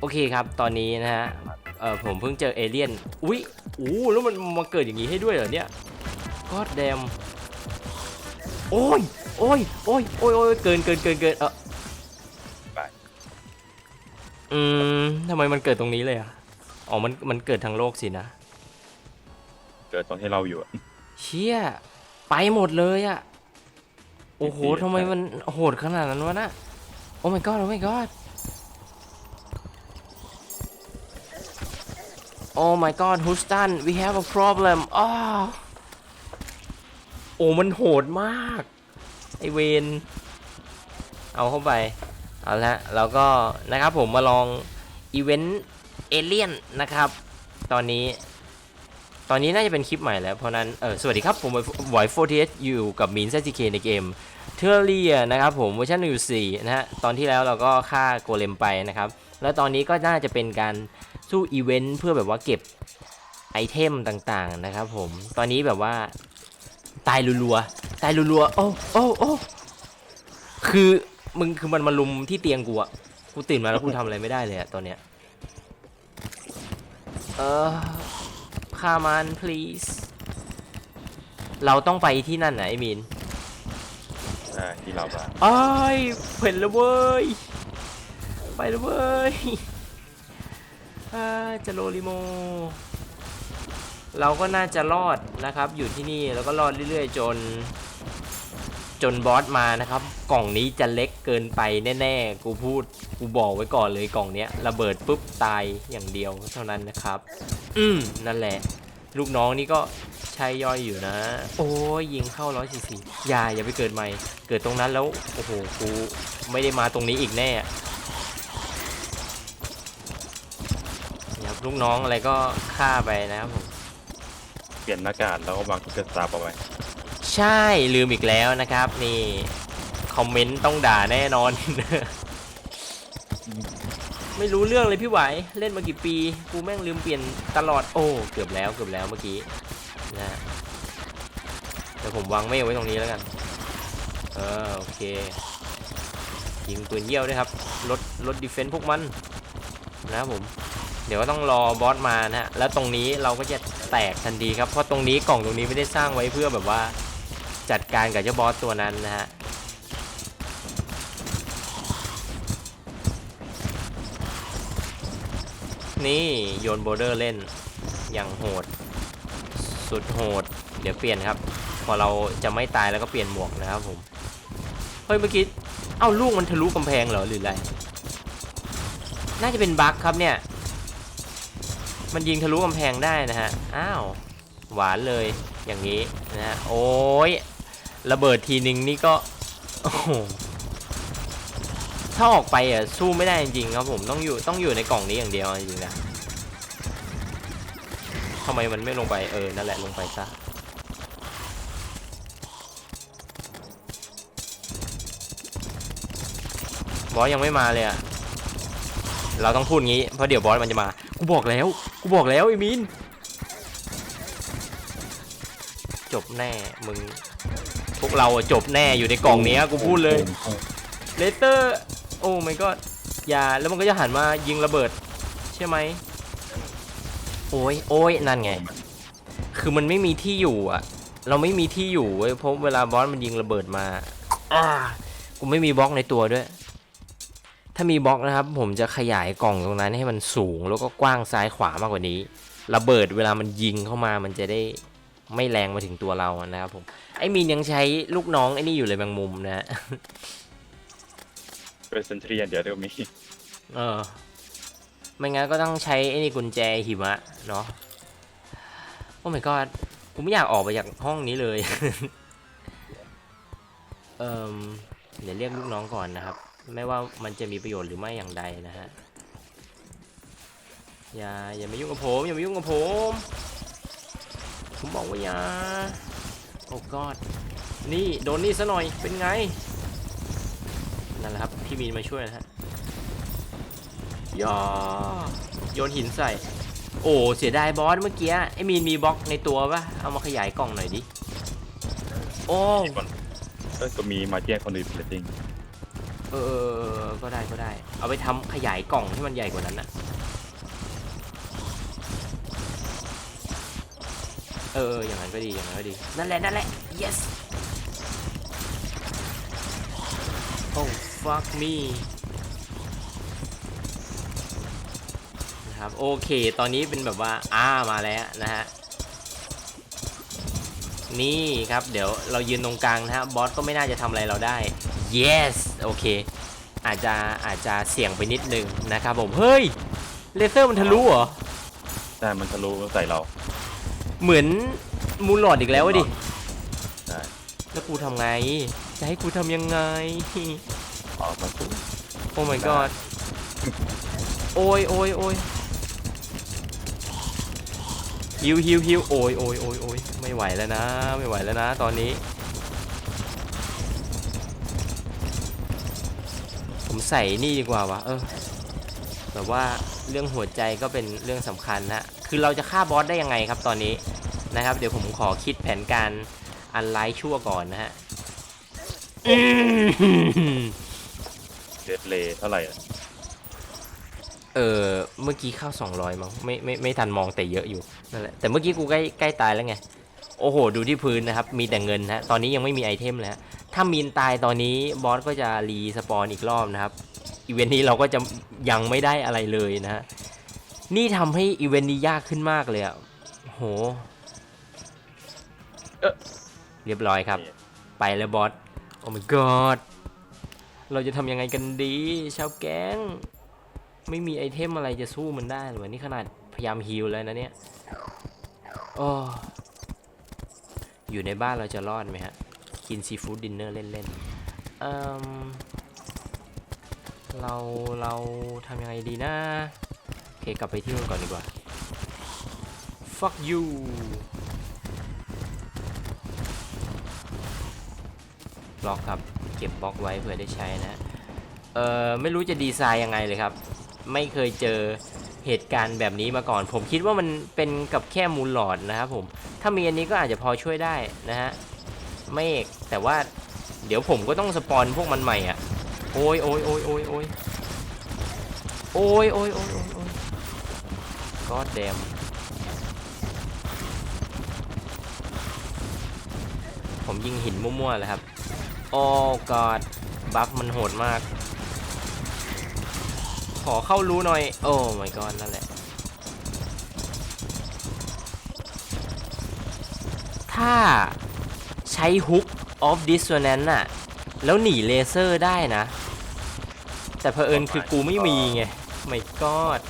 โอเคครับ ตอนนี้นะฮะ เออผมเพิ่งเจอเอเลี่ยน อุ๊ยอู้แล้วมันมาเกิดอย่างนี้ให้ด้วยเหรอเนี่ยก็แดมโอ้ย โอ้ย โอ้ย โอ้ยโอ้ยเกินเกินเกินเกินเออไปอืมทำไมมันเกิดตรงนี้เลยอะ อ๋อ มัน มันเกิดทั้งโลกสินะ เกิดตอนที่เราอยู่อะเชี่ย ไปหมดเลยอะ โอ้โหจริงๆทำไมมันโหดขนาดนั้นวะนะโอ้ my god โอ้ my god โอ้ my god Houston we have a problem อ้าโอ้มันโหดมาก ไอเวนเอาเข้าไป เอาละแล้วก็นะครับผมมาลองอีเวนต์เอเลียนนะครับ ตอนนี้ ตอนนี้น่าจะเป็นคลิปใหม่แล้ว เพราะนั้น เออสวัสดีครับ ผมวอยโฟร์ทีอยู่กับมินซ์ซีเคในเกมเทอร์เรียนะครับผมเวอร์ชัน1 4นะฮะ ตอนที่แล้วเราก็ฆ่าโกเลมไปนะครับ แล้วตอนนี้ก็น่าจะเป็นการ สู้อีเวนต์เพื่อแบบว่าเก็บไอเทมต่างๆนะครับผมตอนนี้แบบว่า ตายรัวๆตายรัวๆโอ้โอ้โอ้คือมึงคือมันมาลุมที่เตียงกูอะกูตื่นมาแล้วกูทำอะไรไม่ได้เลยอะตอนเนี้ยเออคามัน please เราต้องไปที่นั่นนะไอ้มีนใช่ที่เราบ้าอ้ายเห็นแล้วเว้ยไปแล้วเว้ยอ่า จะโลลิโม เราก็น่าจะรอดนะครับ อยู่ที่นี่แล้วก็รอดเรื่อยๆ จน จนบอสมานะครับ กล่องนี้จะเล็กเกินไปแน่ๆ กูพูด กูบอกไว้ก่อนเลยกล่องเนี้ยระเบิดปุ๊บตายอย่างเดียวเท่านั้นนะครับ อืมนั่นแหละ ลูกน้องนี่ก็ใช่ย่อยอยู่นะ โอ้ยยิงเข้าร้อยสี่สี่อย่าอย่าไปเกิดใหม่ เกิดตรงนั้นแล้ว โอ้โห กูไม่ได้มาตรงนี้อีกแน่นะครับ ลูกน้องอะไรก็ฆ่าไปนะครับผมเปลี่ยนหน้ากากแล้วก็วางตุ๊กตาเอาไว้ใช่ลืมอีกแล้วนะครับ นี่ คอมเมนต์ต้องด่าแน่นอน ไม่รู้เรื่องเลยพี่ไหวเล่นมากี่ปี กูแม่งลืมเปลี่ยนตลอดโอ้เกือบแล้วเกือบแล้วเมื่อกี้นะเดี๋ยวผมวางเมฆไว้ตรงนี้แล้วกันเออโอเคยิงปืนเยี่ยวด้วยครับลดลดดีเฟนต์พวกมันนะครับผม เดี๋ยวก็ต้องรอบอสมานะฮะแล้วตรงนี้เราก็จะแตกทันทีครับเพราะตรงนี้กล่องตรงนี้ไม่ได้สร้างไว้เพื่อแบบว่าจัดการกับเจ้าบอสตัวนั้นนะฮะนี่โยนโบเดอร์เล่นอย่างโหด สุดโหด เดี๋ยวเปลี่ยนครับ พอเราจะไม่ตายแล้วก็เปลี่ยนหมวกนะครับผม เฮ้ยเมื่อกี้ เอ้าลูกมันทะลุกำแพงเหรอหรืออะไร น่าจะเป็นบั๊กครับเนี่ย มันยิงทะลุกำแพงได้นะฮะ อ้าว หวานเลยอย่างนี้นะฮะ โอ้ยระเบิดทีนึงนี่ก็ โอ้โหถ้าออกไปอะสู้ไม่ได้จริงๆครับผมต้องอยู่ต้องอยู่ในกล่องนี้อย่างเดียวจริงๆนะทำไมมันไม่ลงไปเออนั่นแหละลงไปซะบอสยังไม่มาเลยอะเราต้องพูดงี้เพราะเดี๋ยวบอสมันจะมา กูบอกแล้ว กูบอกแล้วไอ้มินจบแน่มึง พวกเราอะจบแน่อยู่ในกล่องเนี้ยกูพูดเลยเลเตอร์ โอ้ my god อย่าแล้วมันก็จะหันมายิงระเบิด ใช่ไหมโอ้ยโอ้ยนั่นไง คือมันไม่มีที่อยู่อะเราไม่มีที่อยู่เว้ยเพราะเวลาบอสมันยิงระเบิดมาอ่ากูไม่มีบล็อกในตัวด้วย ถ้ามีบล็อกนะครับ ผมจะขยายกล่องตรงนั้นให้มันสูงแล้วก็กว้างซ้ายขวามากกว่านี้ ระเบิดเวลามันยิงเข้ามามันจะได้ไม่แรงมาถึงตัวเรานะครับผมไอ้มีนยังใช้ลูกน้องไอ้นี่อยู่เลยแมงมุมนะฮะเป็นเซนทรีเดี๋ยวเดี๋ยวมี เออไม่งั้นก็ต้องใช้ไอ้นี่กุญแจหิมะเนาะโอ้ my god กูไม่อยากออกไปจากห้องนี้เลย เอ่มเดี๋ยวเรียกลูกน้องก่อนนะครับ ไม่ว่ามันจะมีประโยชน์หรือไม่อย่างใดนะฮะ อย่าอย่ามายุ่งกับผมอย่ามายุ่งกับผม ผมบอกว่าอย่า โอ้ god นี่โดนนี่ซะหน่อยเป็นไง นั่นแหละครับพี่มีนมาช่วยนะฮะย่อโยนหินใส่ โอ้เสียดายบอสเมื่อกี้ไอ้มีนมีบล็อกในตัวปะเอามาขยายกล่องหน่อยดิ โอ้ ก็มีมาเจียนคนอื่นเลตติ้ง เออก็ได้ก็ได้ เอาไปทำขยายกล่องให้มันใหญ่กว่านั้นนะเออเอออย่างนั้นก็ดีอย่างนั้นก็ดี นั่นแหละนั่นแหละ yes oh fuck me นะครับโอเค ตอนนี้เป็นแบบว่าอ้ามาแล้วนะฮะนี่ครับ เดี๋ยวเรายืนตรงกลางนะฮะบอสก็ไม่น่าจะทำอะไรเราได้ yes โอเค อาจจะอาจจะเสี่ยงไปนิดนึงนะครับผม เฮ้ย เลเซอร์มันทะลุเหรอ ใช่มันทะลุใส่เรา เหมือนมูลหลอดอีกแล้วอะดิ ใช่ แล้วกูทำไง จะให้กูทำยังไง ออกมาปุ๊บโอ้ my god โอ้ยโอ้ยโอ้ยฮิวฮิวฮิวโอ้ยโอ้ยโอ้ยโอ้ยไม่ไหวแล้วนะ ไม่ไหวแล้วนะ ตอนนี้ ผม ใส่นี่ดีกว่าวะเออแบบว่าเรื่องหัวใจก็เป็นเรื่องสำคัญนะคือเราจะฆ่าบอสได้ยังไงครับตอนนี้นะครับ เดี๋ยวผมขอคิดแผนการอันไลท์ชั่วก่อนนะฮะอืมเดดเลย์เท่าไหร่อะเออเมื่อกี้เข้า200มั้งไม่ไม่ไม่ทันมองแต่เยอะอยู่นั่นแหละแต่เมื่อกี้กูใกล้ใกล้ตายแล้วไงโอ้โห ดูที่พื้นนะครับ มีแต่เงินนะตอนนี้ยังไม่มีไอเทมเลยฮะ ถ้ามีนตายตอนนี้บอสก็จะรีสปอนอีกรอบนะครับ อีเวนต์นี้เราก็จะยังไม่ได้อะไรเลยนะฮะ นี่ทำให้อีเวนต์นี้ยากขึ้นมากเลยอะโห เออเรียบร้อยครับ ไปแล้วบอส โอ้ my god เราจะทำยังไงกันดีชาวแก๊ง ไม่มีไอเทมอะไรจะสู้มันได้เลยนี่ขนาดพยายามฮิลแล้วนะเนี่ยโอ้อยู่ในบ้านเราจะรอดไหมฮะ กินซีฟู้ดดินเนอร์เล่นๆเอ่มเราเราทำยังไงดีนะโอเคกลับไปที่นู่นก่อนดีกว่า fuck you บล็อกครับ เก็บบล็อกไว้เผื่อได้ใช้นะเอ่อไม่รู้จะดีไซน์ยังไงเลยครับ ไม่เคยเจอเหตุการณ์แบบนี้มาก่อน ผมคิดว่ามันเป็นกับแค่มูลหลอดนะครับผม ถ้ามีอันนี้ก็อาจจะพอช่วยได้นะฮะ เมฆแต่ว่าเดี๋ยวผมก็ต้องสปอนพวกมันใหม่อะ โอ้ยโอ้ยโอ้ยโอ้ยโอ้ยโอ้ยโอ้ยโอ้ยโอ้ยโอ้ยก็แดมผมยิงหินมั่วๆเลยครับ โอ้กอดบัฟมันโหดมาก ขอเข้ารู้หน่อย โอ้ my god นั่นแหละ ถ้า ช้ฮุก of dissonance น่ะ แล้วหนีเลเซอร์ได้นะ แต่เผอิญคือกูไม่มีไง my god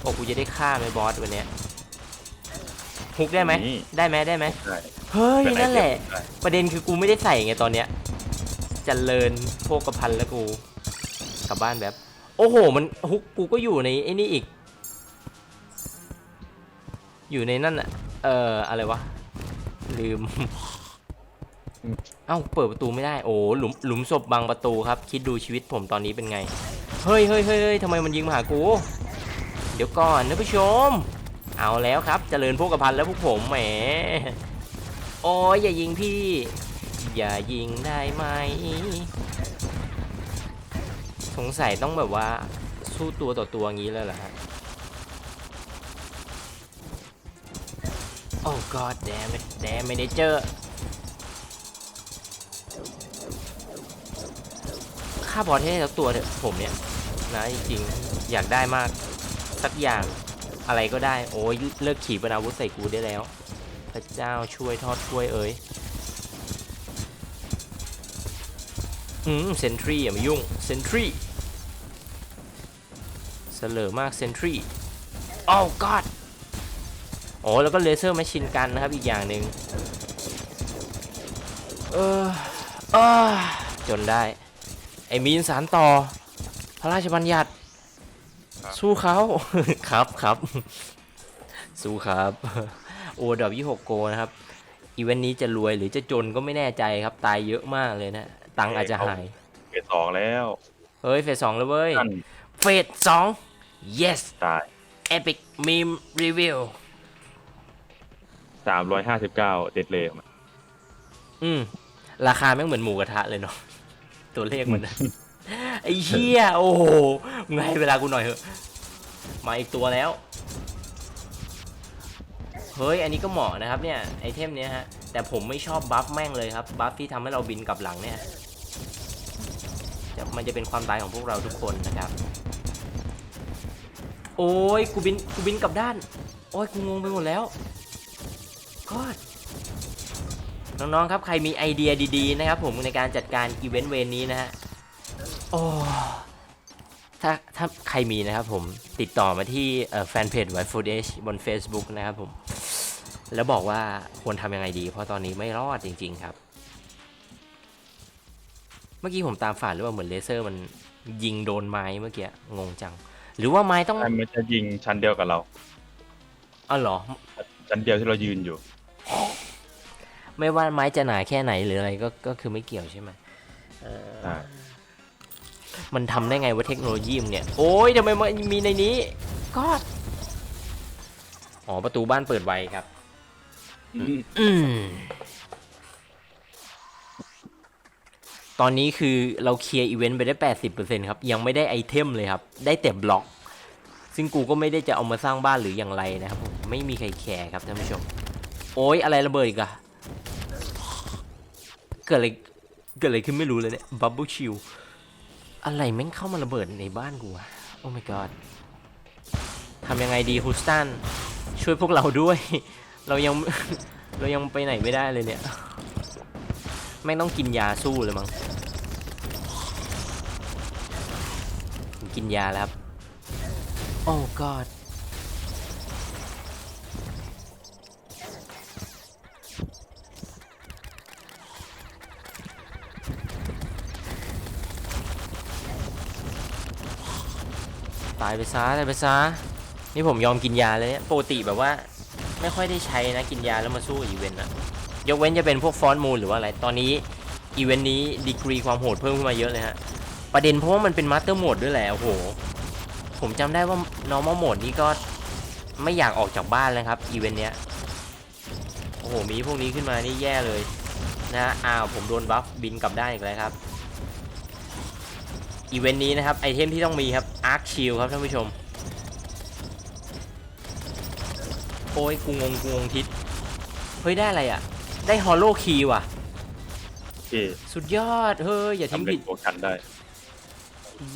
โอ้กูจะได้ฆ่าไหมบอสวันเนี้ยฮุกได้ไหม นี่ ได้ไหมได้ไหม ใช่เฮ้ยเป็ไอนั่นแหละเทมได้ประเด็นคือกูไม่ได้ใส่ไงตอนเนี้ยเจริญโภกพันแล้วกู กลับบ้านแบบ โอ้โห มันฮุกกูก็อยู่ในไอ้นี่อีก อยู่ในนั่นอะ เอ่ออะไรวะ ลืม เอ้าเปิดประตูไม่ได้ โอ้หลุมหลุมศพบังประตูครับ คิดดูชีวิตผมตอนนี้เป็นไงเฮ้ยเฮ้ยเฮ้ยเฮ้ยทำไมมันยิงมาหากู เดี๋ยวก่อนนะผู้ชม เอาแล้วครับเจริญโภกพันแล้วพวกผมแหม โอ้ยอย่ายิงพี่ อย่ายิงได้ไหม สงสัยต้องแบบว่าสู้ตัวต่อตัวงี้เลยเหรอฮะ โอ้ god damn it damn ไม่ได้เจอค่าบอสให้แล้วตัวเถอะผมเนี่ยนะจริงอยากได้มาก สักอย่างอะไรก็ได้ โอ้ยเลิกขี่ปนาวุธใส่กูได้แล้ว พระเจ้าช่วยทอดช่วยเอ๋ยอืมเซนทรีอย่ามายุ่งเซนทรีเสลอมากเซนทรีโอ้ god อ้แล้วก็เลเซอร์แมชชินกันนะครับอีกอย่างหนึ่งเออเออจนได้ ไอ้มีนสารต่อ พระราชบัญญัติ สู้เขาครับครับ สู้ครับโอดับยี่หกโกนะครับ อีเวนต์นี้จะรวยหรือจะจนก็ไม่แน่ใจครับ ตายเยอะมากเลยนะ ตังค์อาจจะหาย เฟสสองแล้ว เฮ้ย เฟสสองแล้วเว้ยนั่นเฟสสอง yes ตาย epic meme review สามร้อยห้าสิบเก้าเดดเลย์อืม ราคาแม่งเหมือนหมูกระทะเลยเนาะตัวเลขมันนะไอ้เชี่ยโอ้โหมึงให้เวลากูหน่อยเถอะมาอีกตัวแล้ว เฮ้ย อันนี้ก็เหมาะนะครับเนี่ย ไอเทมเนี้ยฮะ แต่ผมไม่ชอบบัฟแม่งเลยครับ บัฟที่ทำให้เราบินกลับหลังเนี่ยจะมันจะเป็นความตายของพวกเราทุกคนนะครับ โอ้ยกูบินกูบินกลับด้าน โอ้ยกูงงไปหมดแล้ว กอดน้องๆครับใครมีไอเดียดีๆนะครับผมในการจัดการอีเวนต์เวนนี้นะฮะโอ้ถ้าถ้าใครมีนะครับผมติดต่อมาที่แฟนเพจ White Food Age บน Facebook นะครับผม แล้วบอกว่าควรทำยังไงดี เพราะตอนนี้ไม่รอดจริง ๆครับ เมื่อกี้ผมตามฝาดหรือว่าเหมือนเลเซอร์มันยิงโดนไม้เมื่อกี้งงจัง หรือว่าไม้ต้องมันจะยิงชั้นเดียวกับเราอ๋อเหรอชั้นเดียวที่เรายืนอยู่ ไม่ว่าไม้จะหนาแค่ไหนหรืออะไรก็ก็คือไม่เกี่ยวใช่ไหมเอออ่า มันทำได้ไงว่าเทคโนโลยีมันเนี่ย โอ้ยทำไมมันมีในนี้ก็อ๋อประตูบ้านเปิดไวครับ อืม ตอนนี้คือเราเคลียร์อีเวนต์ไปได้ 80%ครับ ยังไม่ได้ไอเทมเลยครับ ได้แต่บล็อก ซึ่งกูก็ไม่ได้จะเอามาสร้างบ้านหรืออย่างไรนะครับผมไม่มีใครแคร์ครับท่านผู้ชม โอ้ยอะไรระเบิดอีกอะเกิดอะไรเกิดอะไรขึ้นไม่รู้เลยเนี่ยบับเบิลชิลอะไรแม่งเข้ามาระเบิดในบ้านกูอะโอ้ my god ทำยังไงดีฮูสตันช่วยพวกเราด้วย เรายังเรายังไปไหนไม่ได้เลยเนี่ยแม่งต้องกินยาสู้เลยมั้งกินยาแล้วครับโอ้ god ตายไปซะตายไปซะนี่ผมยอมกินยาเลยเนี่ยปกติแบบว่า ไม่ค่อยได้ใช้นะกินยาแล้วมาสู้อีเวนต์นะยกเว้นจะเป็นพวกฟอนต์มูลหรือว่าอะไรตอนนี้อีเวนต์นี้ดีกรีความโหดเพิ่มขึ้นมาเยอะเลยฮะประเด็นเพราะว่ามันเป็นมาสเตอร์โหมดด้วยแหละโอ้โห ผมจำได้ว่า normal โหมดนี้ก็ไม่อยากออกจากบ้านเลยครับอีเวนต์เนี้ยโอ้โหมีพวกนี้ขึ้นมานี่แย่เลยนะอ้าวผมโดนบัฟบินกลับได้อีกแล้วครับ อีเวนต์นี้นะครับ ไอเทมที่ต้องมีครับ Arc Shield ครับท่านผู้ชม โอ้ยกูงงกูงงทิศเฮ้ย ได้อะไรอะ ได้ Hollow Key ว่ะที่สุดยอด เฮ้ย อย่าทิ้งทำเป็ผินด ตัวกันได้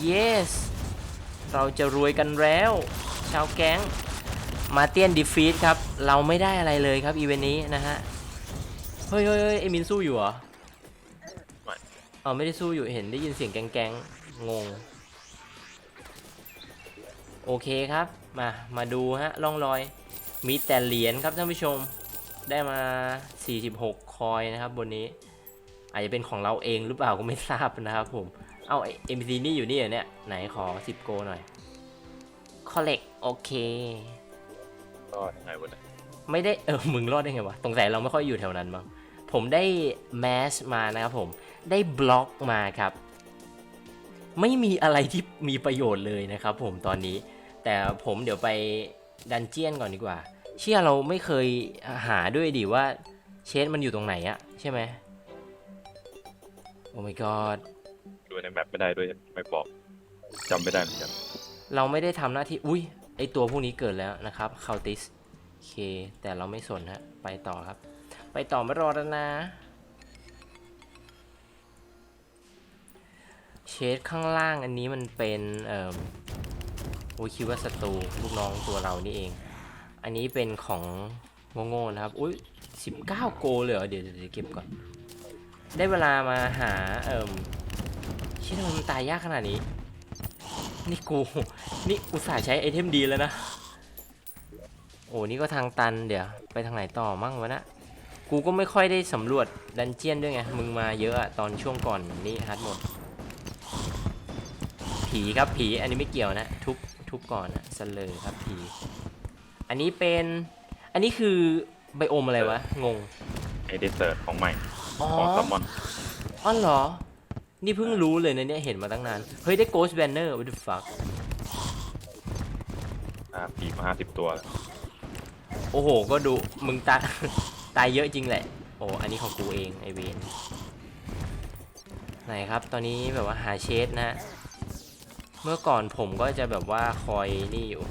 yes เราจะรวยกันแล้ว ชาวแก๊ง มาเตียนดีฟีดครับ เราไม่ได้อะไรเลยครับ อีเวนต์นี้นะฮะ เฮ้ยเฮ้ยเฮ้ยไอมินสู้อยู่เหรอไม่ อ๋อไม่ได้สู้อยู่เห็นได้ยินเสียงแก๊งๆง ง โอเคครับ มา มาดูฮะร่องรอย มีแต่เหรียญครับท่านผู้ชม ได้มา 46 คอยนะครับบนนี้ อาจจะเป็นของเราเองหรือเปล่าก็ไม่ทราบนะครับผม เอาเอ็มซีนี่อยู่นี่เหรอเนี่ย ไหนขอ 10 โกหน่อย คอลเลกโอเคก็ยังไงวะเนี่ยไม่ได้เออมึงรอดได้ไงวะสงสัยเราไม่ค่อยอยู่แถวนั้นมั้งผมได้แมสมานะครับผม ได้บล็อกมาครับ ไม่มีอะไรที่มีประโยชน์เลยนะครับผมตอนนี้ แต่ผมเดี๋ยวไปดันเจียนก่อนดีกว่า เชื่อเราไม่เคยหาด้วยดิว่าเชสมันอยู่ตรงไหนอะใช่ไหมโอ้ my god ดูในแมปไม่ได้ด้วยไม่บอกจำไม่ได้เหมือนกันเราไม่ได้ทำหน้าที่ อุ้ยไอตัวพวกนี้เกิดแล้วนะครับคาติสโอเค แต่เราไม่สนฮะ ไปต่อครับ ไปต่อไม่รอแล้วนะ เชดข้างล่างอันนี้มันเป็นเอ่อโอ้คิดว่าศัตรูลูกน้องตัวเรานี่เอง อันนี้เป็นของโง่ๆนะครับ อุ้ย19โกเลยเหรอเดี๋ยวเดี๋ยวเดี๋ยวเก็บก่อน ได้เวลามาหาเอ่อเชื่อทำไมมันตายยากขนาดนี้ นี่กู นี่อุตส่าห์ใช้ไอเทมดีแล้วนะ โอ้นี่ก็ทางตันเดี๋ยว ไปทางไหนต่อมั่งวะนะ กูก็ไม่ค่อยได้สำรวจดันเจียนด้วยไง มึงมาเยอะอะตอนช่วงก่อนนี่ฮัทหมด ผีครับผีอันนี้ไม่เกี่ยวนะ ทุบทุบก่อนนะสเลยครับผี อันนี้เป็นอันนี้คือไบโอมอะไรวะ งง ไอเดเซอร์ของใหม่ อ๋อของซัมมอน อ๋อเหรอ นี่เพิ่งรู้เลยนะเนี่ยเห็นมาตั้งนาน เฮ้ย ได้ Ghost Banner what the fuck อ่าผีมาห้าสิบตัว โอ้โห ก็ดู มึงตาย ตายเยอะจริงแหละ โอ้อันนี้ของกูเอง ไอเวนไหนครับ ตอนนี้แบบว่าหาเชดนะฮะ เมื่อก่อนผมก็จะแบบว่าคอยนี่อยู่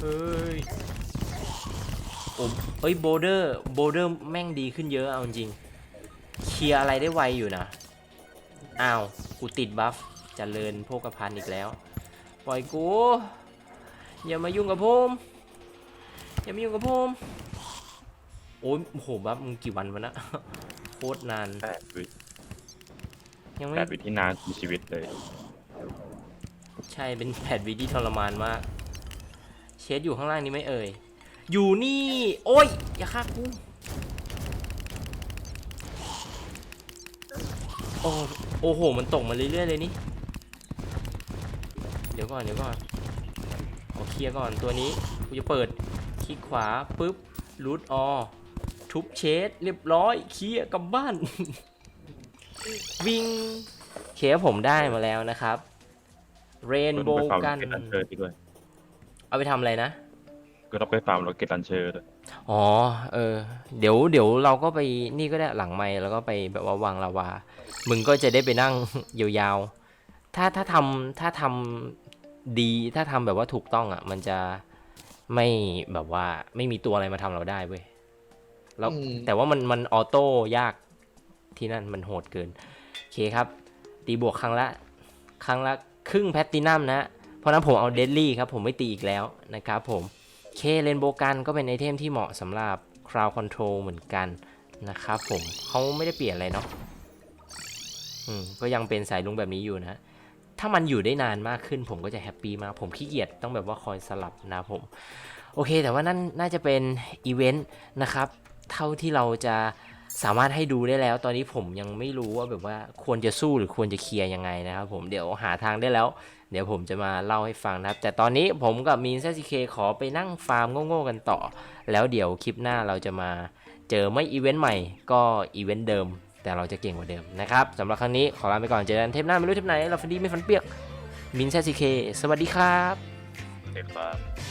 เฮ้ยโอ้เอ้ยโบเดอร์โบเดอร์แม่งดีขึ้นเยอะเอาจริง เคลียร์อะไรได้ไวอยู่นะ อ้าว กูติดบัฟเจริญโภคภัณฑ์อีกแล้ว ปล่อยกู อย่ามายุ่งกับผมอย่ามายุ่งกับผมโอ้ยโอ้โหบัฟมึงกี่วันวะนะ โคตรนานแปดวิ ยังไม่แปดวิที่นานมีชีวิตเลย ใช่เป็นแผดวิดีทรมานมาก เชดอยู่ข้างล่างนี้ไหม่เอ่ย อยู่นี่ โอ้ย อย่าฆ่ากูโอ้โอ้โห มันตกมาเรื่อยๆเลยนี่ เดี๋ยวก่อน เดี๋ยวก่อนเอาเคลียร์ก่อนตัวนี้กูจะเปิด คลิกขวาปุ๊บรูทออทุบเชดเรียบร้อย เคลียร์กลับบ้าน วิ่งเคลียร์ผมได้มาแล้วนะครับเรนก็โบต้องไปฟาร์มกัโรนเก็ตลัน เชอร์ด้วยเอาไปทำอะไรนะ ก็ต้องไปฟาร์มโรเก็ตลันเชอร์ด้วยอ๋อ เออ เดี๋ยวเดี๋ยวเราก็ไปนี่ก็ได้หลังไม้แล้วก็ไปแบบว่าวางลาวา มึงก็จะได้ไปนั่งยาวๆ ถ้าถ้าทำถ้าทำดีถ้าทำแบบว่าถูกต้องอะ มันจะไม่แบบว่าไม่มีตัวอะไรมาทำเราได้เว้ยแล้วอืมแต่ว่ามันมันออโต้ยาก ที่นั่นมันโหดเกินโอเคครับ ตีบวกครั้งละครั้งละครึ่งแพตตินัมนะเพราะนั้นผมเอาเดดลี่ครับผมไม่ตีอีกแล้วนะครับผมเคเลนโบกันก็เป็นไอเทมที่เหมาะสำหรับ Crowd Control เหมือนกันนะครับผมเขาไม่ได้เปลี่ยนอะไรเนาะอืมก็ยังเป็นสายลุงแบบนี้อยู่นะ ถ้ามันอยู่ได้นานมากขึ้นผมก็จะแฮปปี้มาก ผมขี้เกียจต้องแบบว่าคอยสลับนะผม โอเค แต่ว่านั่นน่าจะเป็นอีเวนต์นะครับ เท่าที่เราจะ สามารถให้ดูได้แล้ว ตอนนี้ผมยังไม่รู้ว่าแบบว่าควรจะสู้หรือควรจะเคลียร์ยังไงนะครับผมเดี๋ยวหาทางได้แล้ว เดี๋ยวผมจะมาเล่าให้ฟังนะครับ แต่ตอนนี้ผมกับมีนเซซีเคขอไปนั่งฟาร์มโง่ๆกันต่อ แล้วเดี๋ยวคลิปหน้าเราจะมาเจอไม่อีเวนต์ใหม่ก็อีเวนต์เดิม แต่เราจะเก่งกว่าเดิมนะครับสำหรับครั้งนี้ขอลาไปก่อนเจอกันเทปหน้าไม่รู้เทปไหนเราฟันดีไม่ฟันเปียกมินเซซีเคสวัสดีครับเด็กครับ